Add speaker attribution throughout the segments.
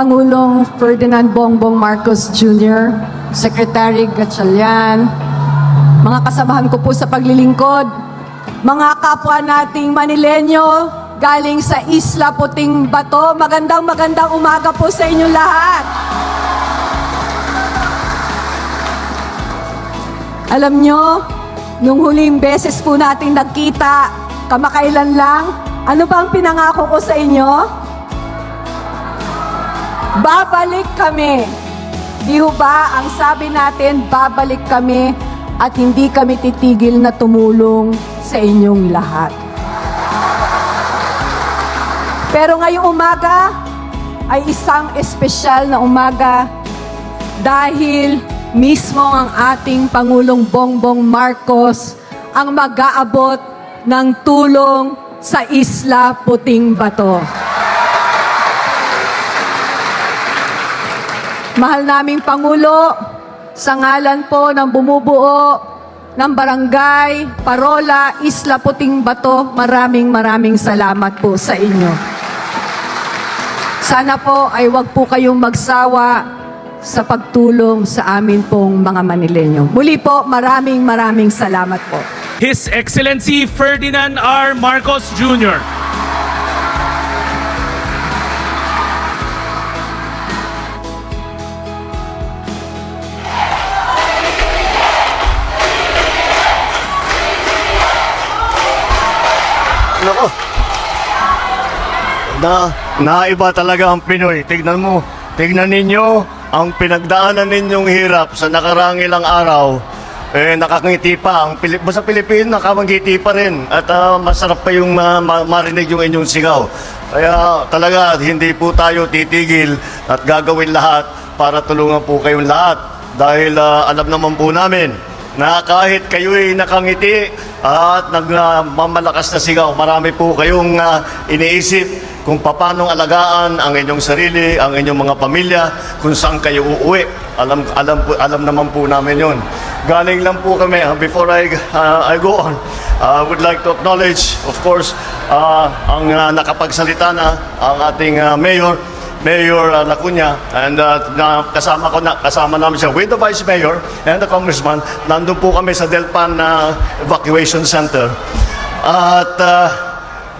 Speaker 1: Pangulong Ferdinand Bongbong Marcos Jr., Secretary Gatchalian, mga kasamahan ko po sa paglilingkod, mga kapwa nating Manilenyo galing sa Isla Puting Bato, magandang magandang umaga po sa inyo lahat. Alam nyo, nung huling beses po natin nagkita, kamakailan lang, ano ba ang pinangako ko sa inyo? Babalik kami. Di ba ang sabi natin, babalik kami at hindi kami titigil na tumulong sa inyong lahat. Pero ngayong umaga ay isang espesyal na umaga dahil mismo ang ating Pangulong Bongbong Marcos ang mag-aabot ng tulong sa Isla Puting Bato. Mahal naming Pangulo, sa ngalan po ng bumubuo ng Barangay Parola, Isla Puting Bato, maraming maraming salamat po sa inyo. Sana po ay wag po kayong magsawa sa pagtulong sa amin pong mga Manilenyo. Muli po, maraming maraming salamat po.
Speaker 2: His Excellency Ferdinand R. Marcos Jr.
Speaker 3: Na, naiba talaga ang Pinoy. Tignan mo, tignan ninyo ang pinagdaanan ninyong hirap sa nakarang ilang araw. Eh, nakakangiti pa. Ang Pilip, sa Pilipino, nakakangiti pa rin. At ah, masarap pa yung ma- ma- marinig yung inyong sigaw. Kaya talaga, hindi po tayo titigil at gagawin lahat para tulungan po kayong lahat. Dahil ah, alam naman po namin na kahit kayo'y nakangiti at nagmamalakas na sigaw, marami po kayong ah, iniisip kung paano alagaan ang inyong sarili, ang inyong mga pamilya, kung saan kayo uuwi. Alam, alam, po, alam naman po namin yon. Galing lang po kami, ah, before I, ah, I go on, I would like to acknowledge, of course, ah, ang ah, nakapagsalita na ang ating ah, mayor, Mayor uh, Lacuna and uh, na kasama ko na kasama namin siya with the Vice Mayor and the Congressman. Nandun po kami sa Delpan uh, Evacuation Center. At uh,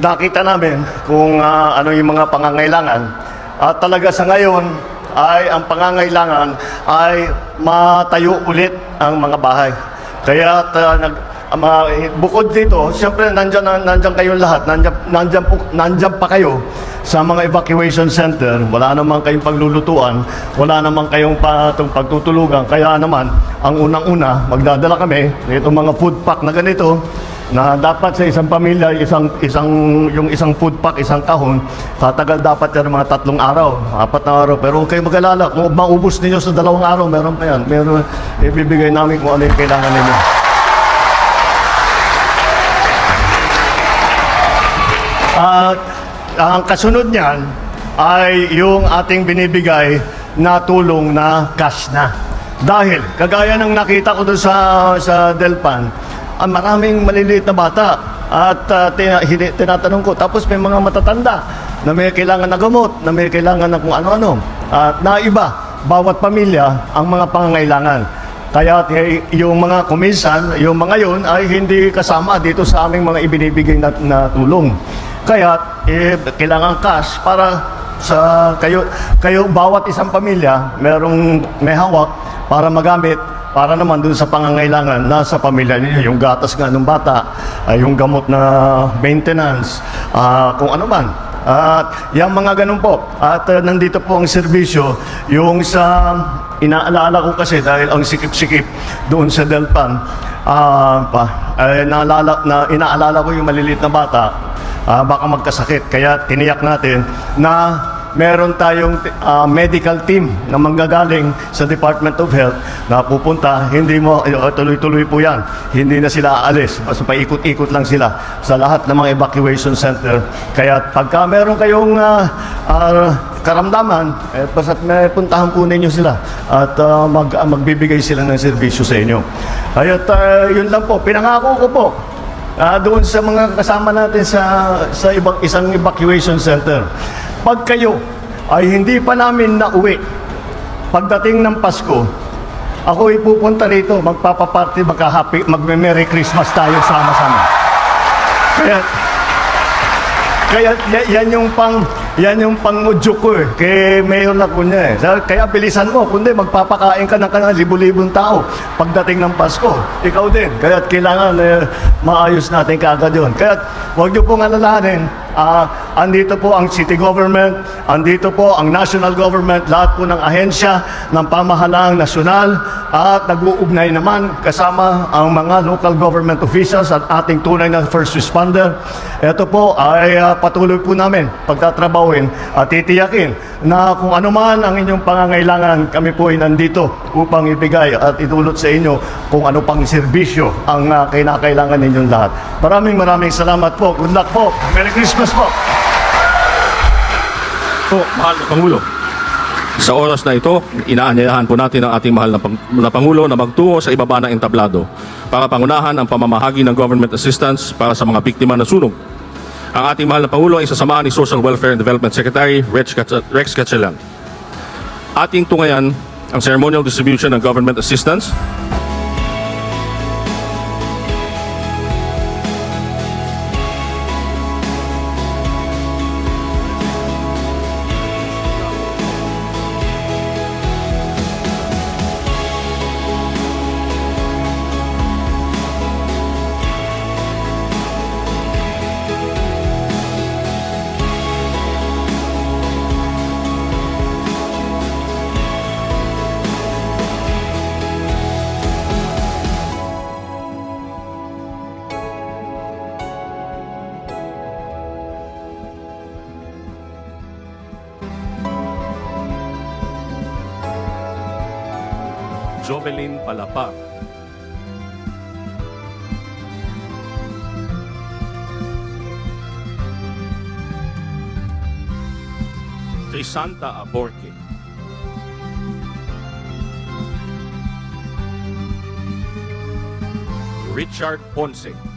Speaker 3: nakita namin kung uh, ano yung mga pangangailangan. At talaga sa ngayon ay ang pangangailangan ay matayo ulit ang mga bahay. Kaya uh, nag bukod dito, siyempre nandyan, na- nandyan kayo lahat, nandyan, nandyan, po, nandyan pa kayo sa mga evacuation center, wala naman kayong paglulutuan, wala naman kayong pa, itong pagtutulugan, kaya naman, ang unang-una, magdadala kami nitong mga food pack na ganito, na dapat sa isang pamilya, isang, isang, yung isang food pack, isang kahon, tatagal dapat yan mga tatlong araw, apat na araw. Pero kayong mag-alala, kung maubos ninyo sa dalawang araw, meron pa yan. Meron, ibibigay namin kung ano yung kailangan ninyo. At ang kasunod niyan ay yung ating binibigay na tulong na cash na. Dahil, kagaya ng nakita ko doon sa, sa Delpan, ang maraming maliliit na bata at uh, tina- hini- tinatanong ko, tapos may mga matatanda na may kailangan na gamot, na may kailangan na kung ano-ano. At naiba, bawat pamilya ang mga pangangailangan. Kaya yung mga kuminsan, yung mga yon ay hindi kasama dito sa aming mga ibinibigay na, na tulong. Kaya eh, kailangan cash para sa kayo kayo bawat isang pamilya merong may hawak para magamit para naman dun sa pangangailangan na sa pamilya ninyo yung gatas nga ng bata ay yung gamot na maintenance ah, kung ano man at yung mga ganun po. At uh, nandito po ang serbisyo. Yung sa inaalala ko kasi dahil ang sikip-sikip doon sa Delpan ah, pa, ay naalala, na, inaalala ko yung maliliit na bata. Ah, baka magkasakit. Kaya tiniyak natin na meron tayong ah, medical team na manggagaling sa Department of Health na pupunta, hindi mo, eh, tuloy-tuloy po yan. Hindi na sila aalis. Basta paikot-ikot lang sila sa lahat ng mga evacuation center. Kaya pagka meron kayong ah, ah, karamdaman, eh, basta't may puntahan po ninyo sila at ah, mag, ah, magbibigay sila ng serbisyo sa inyo. Ayot, ah, yun lang po. Pinangako ko po Ah, doon sa mga kasama natin sa sa ibang isang evacuation center. Pag kayo ay hindi pa namin nauwi. Pagdating ng Pasko, ako ipupunta rito, magpapaparty, magka-happy, magme-Merry Christmas tayo sama-sama. Kaya, kaya yan yung pang yan yung pangudyo ko eh, kay Mayor Lacuna eh. Sa- Kaya bilisan mo, kundi magpapakain ka ng kanang libu-libong tao pagdating ng Pasko. Ikaw din. Kaya kailangan eh, maayos natin kaagad yun. Kaya huwag niyo pong alalahanin, ah, andito po ang city government, andito po ang national government, lahat po ng ahensya ng pamahalaang nasyonal at nag-uugnay naman kasama ang mga local government officials at ating tunay na first responder. Ito po ay ah, patuloy po namin pagtatrabawin at titiyakin na kung ano man ang inyong pangangailangan, kami po ay nandito upang ibigay at idulot sa inyo kung ano pang serbisyo ang ah, kinakailangan ninyong lahat. Maraming maraming salamat po. Good luck po. Merry Christmas po.
Speaker 4: Po, mahal na Pangulo. Sa oras na ito, inaanyayahan po natin ang ating mahal na, pang- na Pangulo na magtungo sa ibaba ng entablado para pangunahan ang pamamahagi ng government assistance para sa mga biktima ng sunog. Ang ating mahal na Pangulo ay sasamahan ni Social Welfare and Development Secretary Rex, Gatchalian. Ating tungayan ang ceremonial distribution ng government assistance Jovelyn Palapa. Trisanta Aborque. Richard Ponce.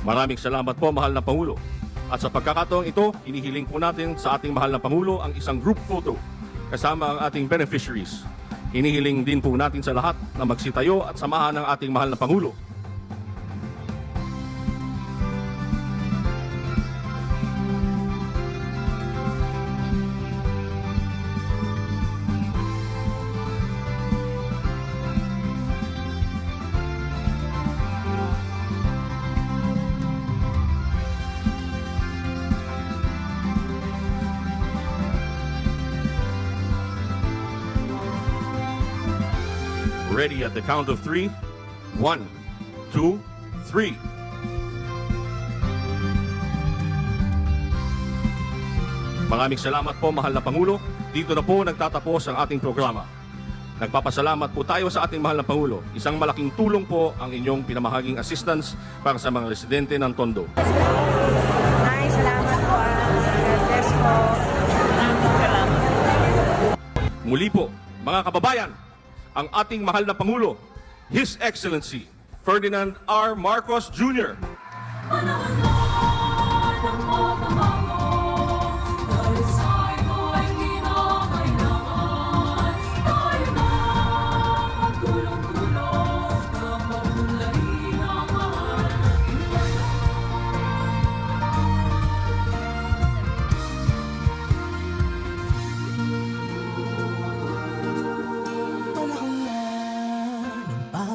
Speaker 4: Maraming salamat po, mahal na Pangulo. At sa pagkakataong ito, inihiling po natin sa ating mahal na Pangulo ang isang group photo kasama ang ating beneficiaries. Inihiling din po natin sa lahat na magsitayo at samahan ang ating mahal na Pangulo. Ready at the count of three. One, two, three. Maraming salamat po, mahal na Pangulo. Dito na po nagtatapos ang ating programa. Nagpapasalamat po tayo sa ating mahal na Pangulo. Isang malaking tulong po ang inyong pinamahaging assistance para sa mga residente ng Tondo.
Speaker 5: Ay, salamat po. ah. God bless po.
Speaker 4: Muli po, mga kababayan, ang ating mahal na Pangulo, His Excellency Ferdinand R. Marcos Jr.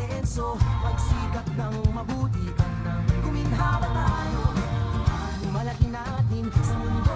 Speaker 5: asenso Magsikat ng mabuti ka ng Guminhawa
Speaker 6: tayo. Umalaki natin sa mundo.